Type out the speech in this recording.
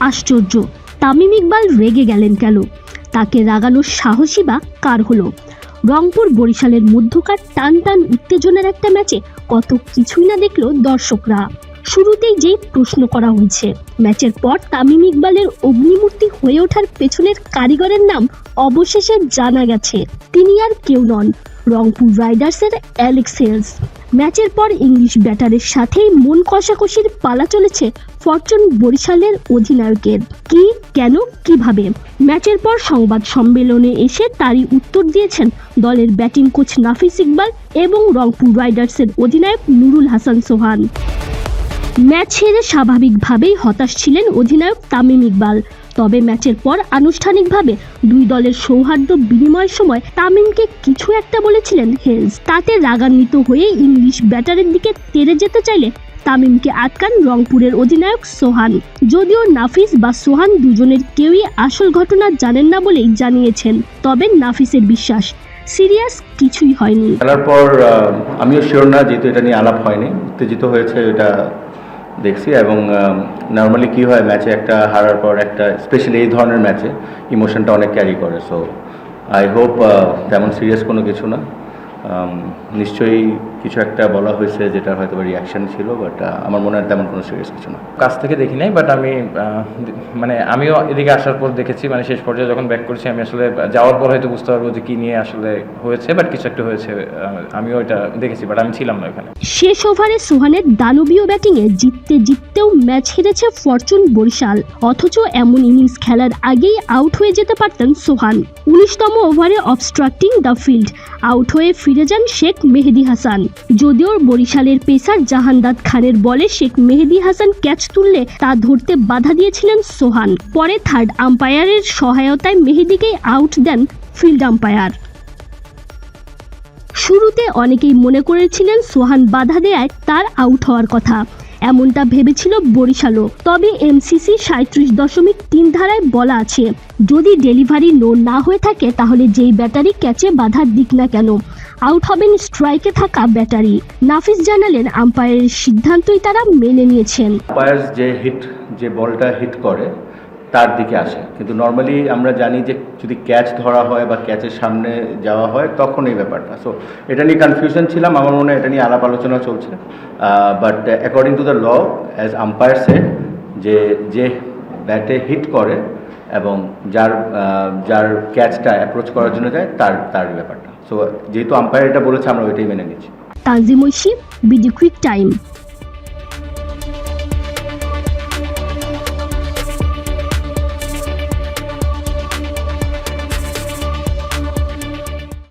আশ্চর্য। তামিম ইকবাল রেগে গেলেন কেন? তাকে রাগানোর সাহসী বা কার হলো? রংপুর বরিশালের মধ্যকার টান টান উত্তেজনার একটা ম্যাচে কত কিছুই না দেখল দর্শকরা। শুরুতেই যেই প্রশ্ন করা হয়েছে, ম্যাচের পর তামিম ইকবালের অগ্নিমূর্তি হয়ে ওঠার পেছনের কারিগরের নাম অবশেষে জানা গেছে, তিনি আর কেউ নন, রংপুর রাইডার্সের অ্যালেক্স হেলস। ম্যাচের পর ইংলিশ ব্যাটারের সাথেই মন কষাকষির পালা চলেছে ফরচুন বরিশালের অধিনায়কের। কি, কেন, কীভাবে? ম্যাচের পর সংবাদ সম্মেলনে এসে তারই উত্তর দিয়েছেন দলের ব্যাটিং কোচ নাফিস ইকবাল এবং রংপুর রাইডার্সের অধিনায়ক নুরুল হাসান সোহান। ম্যাচ হেরে স্বাভাবিকভাবেই হতাশ ছিলেন অধিনায়ক তামিম ইকবাল। তবে ম্যাচের পর আনুষ্ঠানিকভাবে দুই দলের সৌহার্দ্য বিনিময়ের সময় তামিমকে কিছু একটা বলেছিলেন হেলস। তাতে রাগান্বিত হয়ে ইংলিশ ব্যাটারের দিকে তেড়ে যেতে চাইলে তামিমকে আটকান রংপুরের অধিনায়ক সোহান। যদিও নাফিস বা সোহান দুজনের কেউই আসল ঘটনা জানেন না বলেই জানিয়েছেন, তবে নাফিসের বিশ্বাস, সিরিয়াস কিছুই হয়নি। খেলার পর আমিও শিওর না, যেহেতু এটা নিয়ে আলাপ হয়নি, উত্তেজিত হয়েছে, এটা দেখছি এবং নর্মালি কি হয় ম্যাচে একটা হারার পর একটা স্পেশালি এই ধরনের ম্যাচে ইমোশনটা অনেক ক্যারি করে। সো আই হোপ তেমন সিরিয়াস কোনো কিছু না। নিশ্চয়ই কিছু একটা বলা হয়েছে যেটা হয়তো রিয়াকশন ছিল বাট আমার মনে হয় তেমন কোনো সিরিয়াস কিছু না। কাছ থেকে দেখি নাই বাট আমি মানে আমিও এদিকে আসার পর দেখেছি মানে শেষ পর্যায়ে যখন ব্যাক করছি আমি আসলে যাওয়ার পর হয়তো বুঝতে পারব যে কি নিয়ে আসলে হয়েছে বাট কিছু একটা হয়েছে আমিও এটা দেখেছি বাট আমি ছিলাম না ওখানে। শেষ ওভারে সোহানের দানবীয় ব্যাটিংয়ে জিততে জিততেও ম্যাচ হেরেছে ফরচুন বরিশাল অথচ এমন ইনিংস খেলার আগেই আউট হয়ে যেতে পারতেন সোহান। উনিশতম ওভারে অবস্ট্রাক্টিং দ্য ফিল্ড আউট হয়ে ফিরে যান শেখ মেহেদি হাসান। যদিও বরিশালের পেসার জাহানদাদ খানের বলে শেখ মেহেদি হাসান ক্যাচ তুললে তা ধরতে বাধা দিয়েছিলেন সোহান। পরে থার্ড আম্পায়ারের সহায়তায় মেহেদিকেই আউট দেন ফিল্ড আম্পায়ার। শুরুতে অনেকেই মনে করেছিলেন সোহান বাধা দেয়ায় তার আউট হওয়ার কথা। এমনটা ভেবেছিল বরিশালও তবে এমসিসি সাঁত্রিশ দশমিক তিন ধারায় বলা আছে, যদি ডেলিভারি নো না হয়ে থাকে তাহলে যেই ব্যাটারি ক্যাচে বাধার দিক না কেন। আউট হবেন স্ট্রাইকে থাকা ব্যাটারি। নাফিস জানালেন, আম্পায়ারের সিদ্ধান্তই তারা মেনে নিয়েছেন। আম্পায়ার যে হিট, যে বলটা হিট করে তার দিকে আসে। কিন্তু নর্মালি আমরা জানি যে যদি ক্যাচ ধরা হয় বা ক্যাচের সামনে যাওয়া হয়, তখন এই ব্যাপারটা। সো এটা নিয়ে কনফিউশন ছিলাম। আমার মনে হয় এটা নিয়ে আলাপ আলোচনা চলছে। But according to the law as umpire set যে যে ব্যাটে হিট করে এবং যার যার ক্যাচটা অ্যাপ্রোচ করার জন্য যায়, তার তার ব্যাপারটা। সো যেহেতু আম্পায়ার এটা বলেছে, আমরা ওইটাই মেনে নিচ্ছি। Tanzim BD quick time